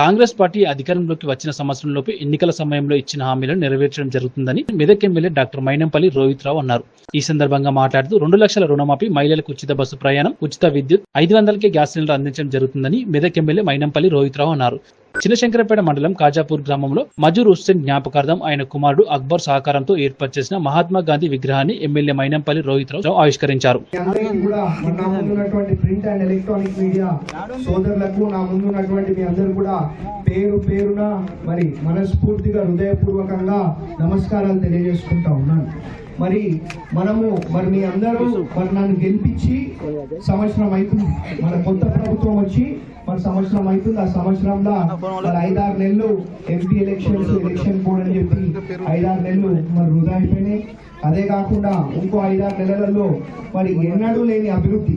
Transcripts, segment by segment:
Congress party అధికారంలోకి వచ్చిన సంవత్సరంలోపు ఎన్నికల సమయంలో ఇచ్చిన హామీలను నెరవేర్చడం జరుగుతుందని మెదక్ ఎమ్మెల్యే డాక్టర్ మైనంపల్లి రోహిత్ రావు అన్నారు. ఈ సందర్భంగా మాట్లాడుతూ రెండు లక్షల రుణమాఫీ మహిళలకు ఉచిత బస్సు ప్రయాణం ఉచిత విద్యుత్ ఐదు వందలకే గ్యాస్ సిలిండర్ అందించడం జరుగుతుందని మెదక్ ఎమ్మెల్యే మైనంపల్లి రోహిత్ రావు అన్నారు. చిన్నశంకరపేట మండలం కాజాపూర్ గ్రామంలో మజూర్ హుస్సేన్ జ్ఞాపకార్థం ఆయన కుమారుడు అక్బర్ సహకారంతో ఏర్పాటు చేసిన మహాత్మా గాంధీ విగ్రహాన్ని ఎమ్మెల్యే మైనంపల్లి రోహిత్ రావు ఆవిష్కరించారు పేరు పేరున మరి మనస్ఫూర్తిగా హృదయపూర్వకంగా నమస్కారాలు తెలియజేసుకుంటా ఉన్నాను. మరి మనము మరి మీ అందరూ మరి నన్ను గెలిపించి సంవత్సరం అవుతుంది మన కొత్త ప్రభుత్వం వచ్చి మరి సంవత్సరం అవుతుంది ఆ సంవత్సరంలో మరి ఐదారు నెలలు ఎంపీ ఎలక్షన్స్ ఎలక్షన్ కోడ్ అని చెప్పి ఐదారు నెలలు మరి వృధా అయిపోయినాయి. అదే కాకుండా ఇంకో ఐదారు నెలలలో మరి ఎన్నడూ లేని అభివృద్ధి.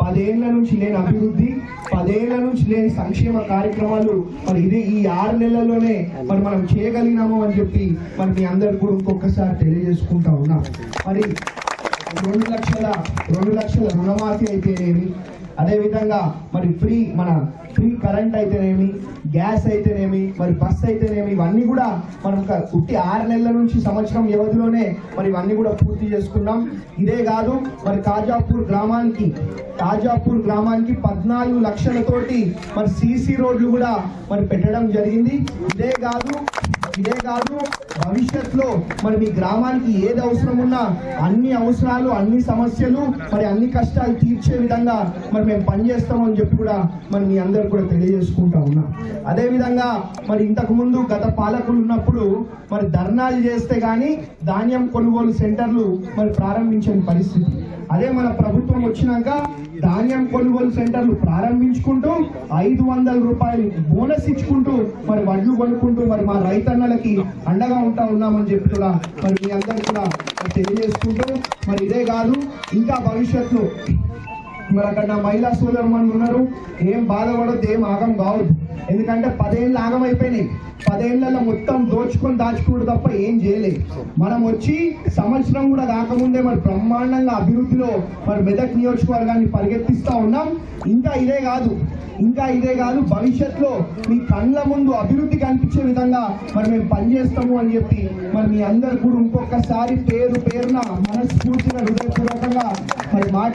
పదేళ్ళ నుంచి లేని అభివృద్ధి. పదేళ్ళ నుంచి లేని సంక్షేమ కార్యక్రమాలు మరి ఇదే ఈ ఆరు నెలల్లోనే మరి మనం చేయగలిగినాము అని చెప్పి మరి మీ అందరు కూడా ఇంకొకసారి తెలియజేసుకుంటా ఉన్నాం. మరి రెండు లక్షల రెండు లక్షల రుణమాఫీ అయితేనేమి? అదేవిధంగా మరి ఫ్రీ మన ఫ్రీ కరెంట్ అయితేనేమి గ్యాస్ అయితేనేమి మరి బస్ అయితేనేమి ఇవన్నీ కూడా మనం పుట్టి ఆరు నెలల నుంచి సంవత్సరం వ్యవధిలోనే మరి ఇవన్నీ కూడా పూర్తి చేసుకున్నాం. ఇదే కాదు మరి తాజాపూర్ గ్రామానికి తాజాపూర్ గ్రామానికి పద్నాలుగు లక్షలతోటి మరి సీసీ రోడ్లు కూడా మరి పెట్టడం జరిగింది. ఇదే కాదు ఇదే కాదు భవిష్యత్తులో మరి మీ గ్రామానికి ఏది అవసరం ఉన్నా అన్ని అవసరాలు అన్ని సమస్యలు మరి అన్ని కష్టాలు తీర్చే విధంగా మరి మేము పనిచేస్తామని చెప్పి కూడా మరి మీ అందరు కూడా తెలియజేసుకుంటా ఉన్నాం. అదేవిధంగా మరి ఇంతకుముందు గత పాలకులు ఉన్నప్పుడు మరి ధర్నాలు చేస్తే కానీ ధాన్యం కొనుగోలు సెంటర్లు మరి ప్రారంభించని పరిస్థితి. అదే మన ప్రభుత్వం వచ్చినాక ధాన్యం కొనుగోలు సెంటర్లు ప్రారంభించుకుంటూ ఐదు వందల రూపాయలు బోనస్ ఇచ్చుకుంటూ మరి వడ్లు కొనుక్కుంటూ మరి మా రైతన్నలకి అండగా ఉంటా ఉన్నామని చెప్పి కూడా మరి మీ అందరు కూడా తెలియజేసుకుంటూ. మరి ఇదే కాదు ఇంకా భవిష్యత్తులో మరి అక్కడ మహిళా సోదరు మనం ఉన్నారు. ఏం బాధపడద్దు ఏం ఆగం కావద్దు. ఎందుకంటే పదేళ్ళు ఆగం అయిపోయినాయి పదేళ్ళలో మొత్తం దోచుకొని దాచుకోడు తప్ప ఏం చేయలేదు. మనం వచ్చి సంవత్సరం కూడా రాకముందే మరి బ్రహ్మాండంగా అభివృద్ధిలో మరి మెదక్ నియోజకవర్గాన్ని పరిగెత్తిస్తా ఉన్నాం. ఇంకా ఇదే కాదు. ఇంకా ఇదే కాదు. భవిష్యత్తులో మీ కళ్ళ ముందు అభివృద్ధి కనిపించే విధంగా మరి మేము పనిచేస్తాము అని చెప్పి మరి మీ అందరు కూడా ఇంకొకసారి పేరు పేరున మనస్ఫూర్తిగా హృదయపూర్వకంగా మరి మాట